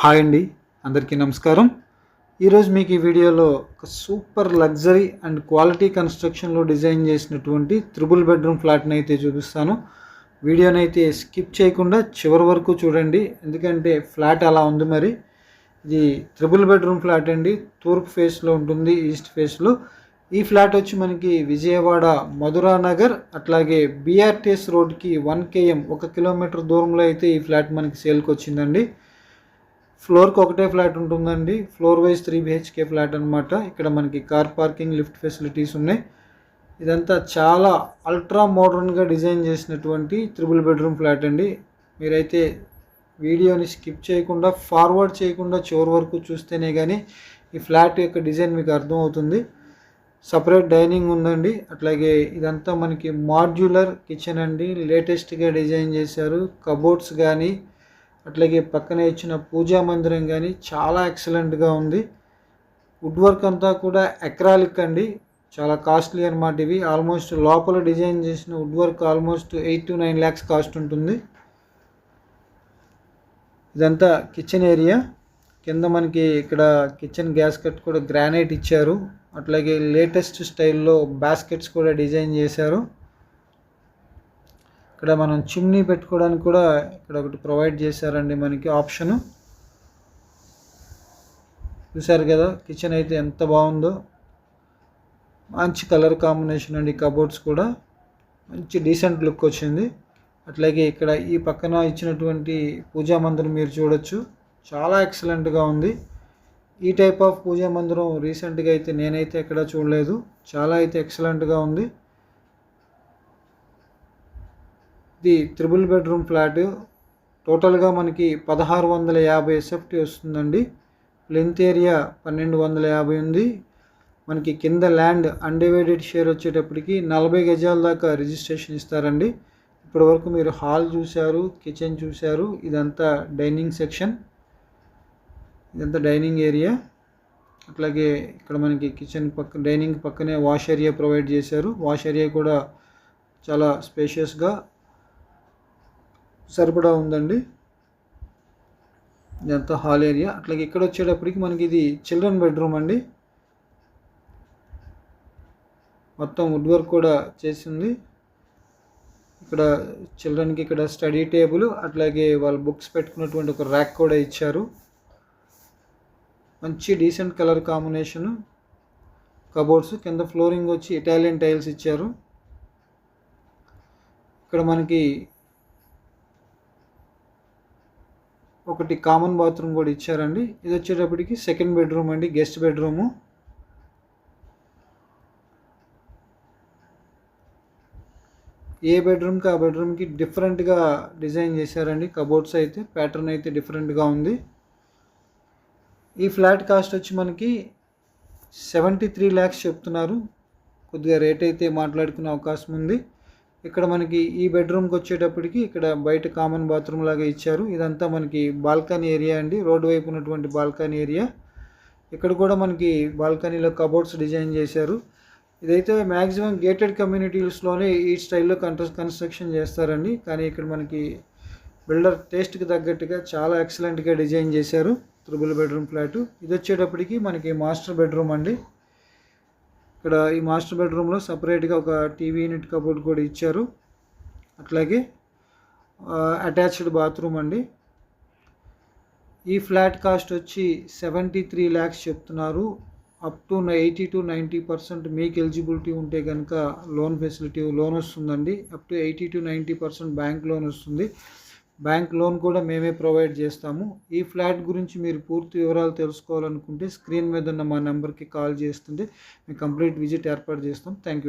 Hi అండి అందరికీ నమస్కారం. ఈరోజు మీకు ఈ వీడియోలో ఒక సూపర్ లగ్జరీ అండ్ క్వాలిటీ కన్స్ట్రక్షన్లో డిజైన్ చేసినటువంటి త్రిబుల్ బెడ్రూమ్ ఫ్లాట్ని అయితే చూపిస్తాను. వీడియోని అయితే స్కిప్ చేయకుండా చివరి వరకు చూడండి ఎందుకంటే ఫ్లాట్ అలా ఉంది మరి. ఇది త్రిబుల్ బెడ్రూమ్ ఫ్లాట్ అండి తూర్పు ఫేస్లో ఉంటుంది ఈస్ట్ ఫేస్లో. ఈ ఫ్లాట్ వచ్చి మనకి విజయవాడ మధురా నగర్ అట్లాగే బీఆర్టీఎస్ రోడ్కి వన్ కేఎం ఒక కిలోమీటర్ దూరంలో అయితే ఈ ఫ్లాట్ మనకి సేల్కి వచ్చిందండి. ఫ్లోర్కి ఒకటే ఫ్లాట్ ఉంటుందండి. Floor wise three BHK flat అనమాట ఇక్కడ మనకి కార్ పార్కింగ్ లిఫ్ట్ ఫెసిలిటీస్ ఉన్నాయి. ఇదంతా చాలా అల్ట్రా మోడర్న్గా డిజైన్ చేసినటువంటి త్రిబుల్ బెడ్రూమ్ ఫ్లాట్ అండి. మీరైతే వీడియోని స్కిప్ చేయకుండా ఫార్వర్డ్ చేయకుండా చివరి వరకు చూస్తేనే కానీ ఈ ఫ్లాట్ యొక్క డిజైన్ మీకు అర్థమవుతుంది. సపరేట్ డైనింగ్ ఉందండి. అట్లాగే ఇదంతా మనకి మాడ్యులర్ కిచెన్ అండి. లేటెస్ట్గా డిజైన్ చేశారు. కబోర్డ్స్ కానీ అట్లాగే పక్కనే ఇచ్చిన పూజా మందిరం కానీ చాలా ఎక్సలెంట్గా ఉంది. వుడ్ వర్క్ అంతా కూడా ఎక్రాలిక్ అండి. చాలా కాస్ట్లీ అనమాట ఇవి. ఆల్మోస్ట్ లోపల డిజైన్ చేసిన wood work almost eight to nine lakhs cost ఉంటుంది. ఇదంతా కిచెన్ ఏరియా కింద మనకి ఇక్కడ కిచెన్ గ్యాస్ కట్ కూడా గ్రానైట్ ఇచ్చారు. అట్లాగే లేటెస్ట్ స్టైల్లో బాస్కెట్స్ కూడా డిజైన్ చేశారు. ఇక్కడ మనం చిమ్నీ పెట్టుకోవడానికి కూడా ఇక్కడ ఒకటి ప్రొవైడ్ చేశారండి మనకి ఆప్షను చూసారు కదా కిచెన్ అయితే ఎంత బాగుందో. మంచి కలర్ కాంబినేషన్ అండి కబోర్డ్స్ కూడా. మంచి డీసెంట్ లుక్ వచ్చింది. అట్లాగే ఇక్కడ ఈ పక్కన ఇచ్చినటువంటి పూజా మందిరం మీరు చూడొచ్చు. చాలా ఎక్సలెంట్గా ఉంది. ఈ టైప్ ఆఫ్ పూజా మందిరం రీసెంట్గా అయితే నేనైతే ఎక్కడ చూడలేదు. చాలా అయితే ఎక్సలెంట్గా ఉంది. ఇది త్రిబుల్ బెడ్రూమ్ ఫ్లాట్. టోటల్గా మనకి పదహారు వందల యాభై ఎస్ఎఫ్టీ వస్తుందండి. లెంత్ ఏరియా పన్నెండు వందల యాభై ఉంది. మనకి కింద ల్యాండ్ అన్డివైడెడ్ షేర్ వచ్చేటప్పటికి నలభై గజాల దాకా రిజిస్ట్రేషన్ ఇస్తారండి. ఇప్పటివరకు మీరు హాల్ చూశారు కిచెన్ చూశారు ఇదంతా డైనింగ్ సెక్షన్. ఇదంతా డైనింగ్ ఏరియా. అట్లాగే ఇక్కడ మనకి కిచెన్ పక్క డైనింగ్ పక్కనే వాష్ ఏరియా ప్రొవైడ్ చేశారు. వాష్ ఏరియా కూడా చాలా స్పేషియస్గా సరిపడా ఉందండి. ఇదంతా హాల్ ఏరియా. అట్లాగే ఇక్కడ వచ్చేటప్పటికి మనకి ఇది చిల్డ్రన్ బెడ్రూమ్ అండి. మొత్తం వుడ్ వర్క్ కూడా చేసింది. ఇక్కడ చిల్డ్రన్కి ఇక్కడ స్టడీ టేబుల్ అట్లాగే వాళ్ళు బుక్స్ పెట్టుకున్నటువంటి ఒక ర్యాక్ కూడా ఇచ్చారు. మంచి డీసెంట్ కలర్ కాంబినేషను. కబోర్డ్స్ కింద ఫ్లోరింగ్ వచ్చి ఇటాలియన్ టైల్స్ ఇచ్చారు. ఇక్కడ మనకి ఒకటి కామన్ బాత్రూమ్ కూడా ఇచ్చారండి. ఇది వచ్చేటప్పటికి సెకండ్ బెడ్రూమ్ అండి గెస్ట్ బెడ్రూము ఏ బెడ్రూమ్కి ఆ బెడ్రూమ్కి డిఫరెంట్గా డిజైన్ చేశారండి. కబోర్డ్స్ అయితే ప్యాటర్న్ అయితే డిఫరెంట్గా ఉంది. ఈ ఫ్లాట్ కాస్ట్ వచ్చి మనకి సెవెంటీ త్రీ ల్యాక్స్ చెప్తున్నారు. కొద్దిగా రేట్ అయితే మాట్లాడుకునే అవకాశం ఉంది. ఇక్కడ మనకి ఈ బెడ్రూమ్కి వచ్చేటప్పటికి ఇక్కడ బయట కామన్ బాత్రూమ్ లాగా ఇచ్చారు. ఇదంతా మనకి బాల్కనీ ఏరియా అండి. రోడ్డు వైపు ఉన్నటువంటి బాల్కనీ ఏరియా ఇక్కడ కూడా మనకి బాల్కనీలో కబోర్డ్స్ డిజైన్ చేశారు. ఇదైతే మ్యాక్సిమం గేటెడ్ కమ్యూనిటీస్లోనే ఈ స్టైల్లో కంట్రస్ కన్స్ట్రక్షన్ చేస్తారండి. కానీ ఇక్కడ మనకి బిల్డర్ టేస్ట్కి తగ్గట్టుగా చాలా ఎక్సలెంట్గా డిజైన్ చేశారు. త్రిబుల్ బెడ్రూమ్ ఫ్లాట్ ఇది వచ్చేటప్పటికి మనకి మాస్టర్ బెడ్రూమ్ అండి. ఇక్కడ ఈ మాస్టర్ బెడ్రూమ్లో సపరేట్గా ఒక టీవీ యూనిట్ కబోర్డ్ కూడా ఇచ్చారు. అట్లాగే అటాచ్డ్ బాత్రూమ్ అండి. ఈ ఫ్లాట్ కాస్ట్ వచ్చి సెవెంటీ త్రీ ల్యాక్స్ చెప్తున్నారు. Up to eighty to ninety percent మీకు ఎలిజిబిలిటీ ఉంటే కనుక లోన్ ఫెసిలిటీ లోన్ వస్తుందండి. Up to eighty to ninety percent bank loan వస్తుంది. బ్యాంక్ లోన్ కూడా మేమే ప్రొవైడ్ చేస్తాము. ఈ ఫ్లాట్ గురించి మీరు పూర్తి వివరాలు తెలుసుకోవాలనుకుంటే స్క్రీన్ మీద ఉన్న మా నెంబర్కి కాల్ చేస్తుంటే మేము కంప్లీట్ విజిట్ ఏర్పాటు చేస్తాం. Thank you